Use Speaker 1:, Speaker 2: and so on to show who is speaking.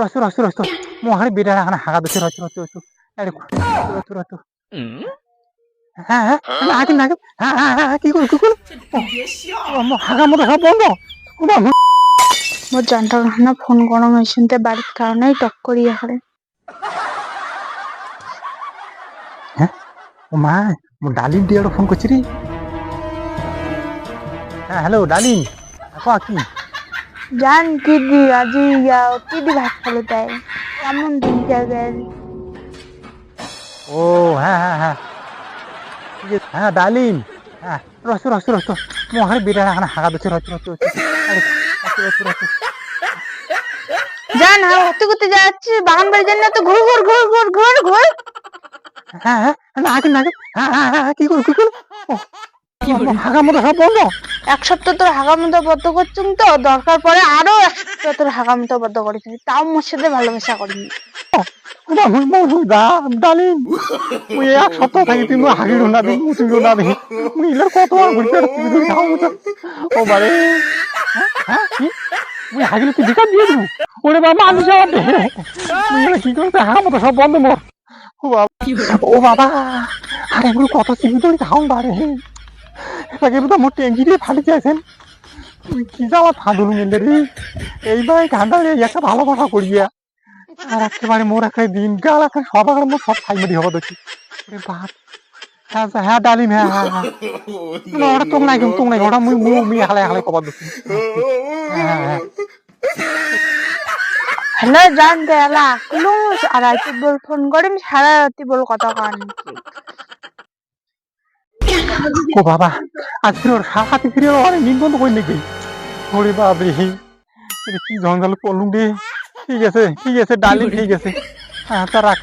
Speaker 1: রসু রসু রসু। মহারি বিরাট এখন হাগা দিচ্ছে রসু রসু রসু। আরে রসু রসু। হ্যাঁ হ্যাঁ নাকি নাকি হ্যাঁ হ্যাঁ হ্যাঁ কি করো কি করো হাগা মতো সব বন্ধ। হুঁ।
Speaker 2: মোর যন্ত্রণা ফোন গরম হয়েছে বাড়ির কারণেই টক করি এখানে।
Speaker 1: ও মা মো ডালিম দিয়ে ফোন করছি রে। হ্যাঁ হ্যালো ডালিম। কো কি?
Speaker 2: জান কি দি আজি ইয়া কি দি ভাত খালো তাই? কেমন দিন যাবেন?
Speaker 1: ও হ্যাঁ হ্যাঁ হ্যাঁ। হ্যাঁ ডালিম। হ্যাঁ রসু রসু রসু মহারি বিরাট এখন হাগা দিচ্ছে রসু রসু
Speaker 2: জান হ্যাঁ হতে করতে যাচ্ছি বাগান বাড়ির জন্য তো ঘুর ঘুর ঘুর ঘুর ঘুর। ঘুর
Speaker 1: হ্যাঁ হ্যাঁ নাকি নাকি হ্যাঁ হ্যাঁ হ্যাঁ কি করো কি করো বন্ধ?
Speaker 2: এক সপ্তাহ তোর হাগামতো বদ্ধ করছুম তো দরকার পরে আরও এক সপ্তাহ তোর হাগামতো বদ্ধ করেছি তাও মোর সাথে ভালোবাসা করিনি।
Speaker 1: ওমা, মুই মরু দা ডালিম। মুই এক সপ্তাহ থাকি তুই হাগি না দিই মুই তুই দিই মুই ইলার কত আর ও বারে। হ্যাঁ, হ্যাঁ কি? মুই হাগিলে তুই দিকা দিয়ে দিবি? ওরে বাবা আমি যাওয়ার দে মুই এলা কি করতে হাগা মতো সব বন্ধ মোর। ও বাবা ও বাবা আরে এগুলো কত বারে। এটাকে তো মোর ট্যাঙ্কি দিয়ে ফাটি যাচ্ছেন কি যাওয়া ফাঁদুল রে। এইবার একটা আর একেবারে মোর একটা দিন গাল সব দেখি। হ্যাঁ হ্যাঁ হ্যাঁ নাই
Speaker 2: দেলা। ফোন করিম সারা রাতি বল কথা কান।
Speaker 1: ও বাবা আজ ফিরে ওর হাতে ফিরে অনেক নিন বন্ধ করে নাকি? ওরে বাপ রে এটা কি রে? ঠিক আছে ঠিক আছে ডালিম ঠিক আছে। হ্যাঁ তা রাখ।